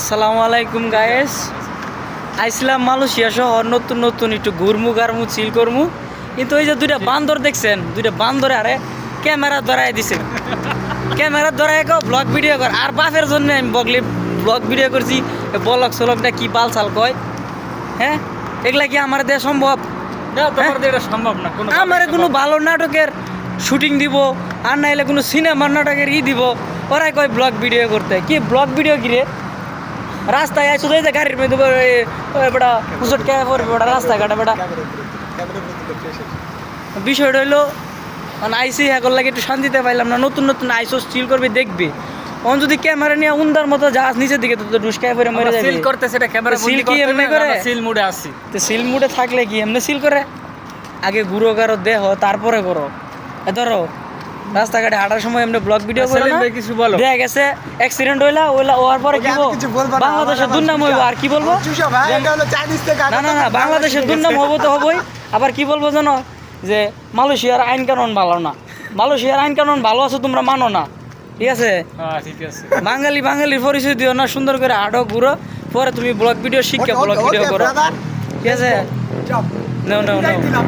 আসসালামু আলাইকুম guys আইসলাম Malaysia শহর নতুন নতুন একটু ঘুরমু গারমু চিল করমু। কিন্তু ওই যে দুইটা বান্দর দেখছেন দুইটা বান্দরে আরে ক্যামেরা ধরাই দিছে। ক্যামেরা ধরাই কেউ ব্লগ ভিডিও কর। আর বাপের জন্য আমি বগলি ব্লগ ভিডিও করছি বলক সলকটা কি পাল চাল কয়? হ্যাঁ? এগুলা কি আমার দেওয়া সম্ভব? সম্ভব না আমার কোনো ভালো নাটকের শুটিং দিব আর নাইলে কোনো সিনেমার নাটকের ই দিব। ওরাই কয় ব্লগ ভিডিও করতে। কি ব্লগ ভিডিও কি রে? রাস্তায় আইসো তো গাড়ির মধ্যে বেটা হুসট কে পড়বে বেটা রাস্তাঘাটে বেটা বিষয়টা হইল মানে আইসি হ্যাঁ লাগে একটু শান্তিতে পাইলাম না নতুন নতুন আইসো স্টিল করবে দেখবে অন যদি ক্যামেরা নিয়ে উন্দার মতো যাস নিচের দিকে তো ডুসকায় পরে মরে যাবে সিল করতে সেটা ক্যামেরা seal কি এমনি করে? সিল মুডে আসি তো সিল মুডে থাকলে কি এমনি সিল করে আগে গুঁড়ো কারও দেহ তারপরে করো এ ধরো রাস্তাঘাটে হাঁটার সময় এমনি ব্লগ ভিডিও করে না। কিছু বলো। দেখা গেছে অ্যাক্সিডেন্ট হইলা ওইলা ওয়ার পরে কি বলব বাংলাদেশের দুর্নাম হইব আর কি বলব? চুষা ভাই? এটা হলো চাইনিজ থেকে না না না বাংলাদেশের দুর্নাম হব তো হবই। আবার কি বলব জানো? যে মালয়েশিয়ার আইন কানুন ভালো না। মালয়েশিয়ার আইন কানুন ভালো আছে তোমরা মানো না। ঠিক আছে? হ্যাঁ ঠিক আছে। বাঙালি বাঙালির পরিচয় দিও না সুন্দর করে আডো ঘুরো পরে তুমি ব্লগ ভিডিও শিক্ষা ব্লগ ভিডিও করো। ঠিক আছে? Chop no no no